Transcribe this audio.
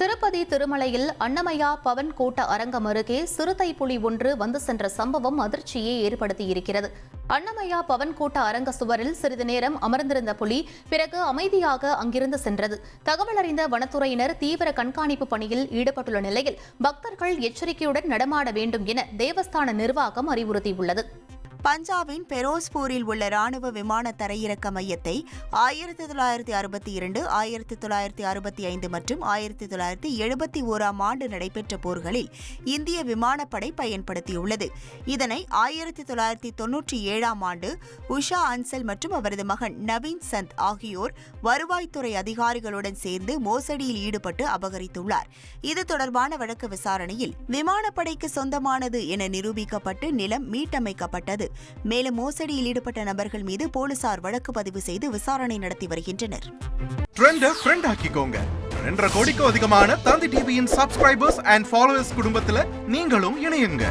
திருப்பதி திருமலையில் அன்னமயா பவன் கூட்ட அரங்கம் அருகே சிறுத்தை புலி ஒன்று வந்து சென்ற சம்பவம் அதிர்ச்சியை ஏற்படுத்தியிருக்கிறது. அன்னமயா பவன் கூட்ட அரங்க சுவரில் சிறிது நேரம் அமர்ந்திருந்த புலி பிறகு அமைதியாக அங்கிருந்து சென்றது. தகவல் அறிந்த வனத்துறையினர் தீவிர கண்காணிப்பு பணியில் ஈடுபட்டுள்ள நிலையில் பக்தர்கள் எச்சரிக்கையுடன் நடமாட வேண்டும் என தேவஸ்தான நிர்வாகம் அறிவுறுத்தியுள்ளது. பஞ்சாபின் பெரோஸ்பூரில் உள்ள ராணுவ விமான தரையிறக்க மையத்தை ஆயிரத்தி தொள்ளாயிரத்தி அறுபத்தி இரண்டு ஆயிரத்தி தொள்ளாயிரத்தி அறுபத்தி ஐந்து மற்றும் ஆயிரத்தி தொள்ளாயிரத்தி எழுபத்தி ஓராம் ஆண்டு நடைபெற்ற போர்களில் இந்திய விமானப்படை பயன்படுத்தியுள்ளது. இதனை ஆயிரத்தி தொள்ளாயிரத்தி தொன்னூற்றி ஏழாம் ஆண்டு உஷா அன்சல் மற்றும் அவரது மகன் நவீன் சந்த் ஆகியோர் வருவாய்த்துறை அதிகாரிகளுடன் சேர்ந்து மோசடியில் ஈடுபட்டு அபகரித்துள்ளார். இது தொடர்பான வழக்கு விசாரணையில் விமானப்படைக்கு சொந்தமானது என நிரூபிக்கப்பட்டு நிலம் மீட்டமைக்கப்பட்டது. மேலும் மோசடியில் ஈடுபட்ட நபர்கள் மீது போலீசார் வழக்கு பதிவு செய்து விசாரணை நடத்தி வருகின்றனர். ரெண்டரை கோடிக்கும் அதிகமான தந்தி டிவியின் சப்ஸ்கிரைபர்ஸ் அண்ட் ஃபாலோவர்ஸ் குடும்பத்துல நீங்களும் இணையுங்க.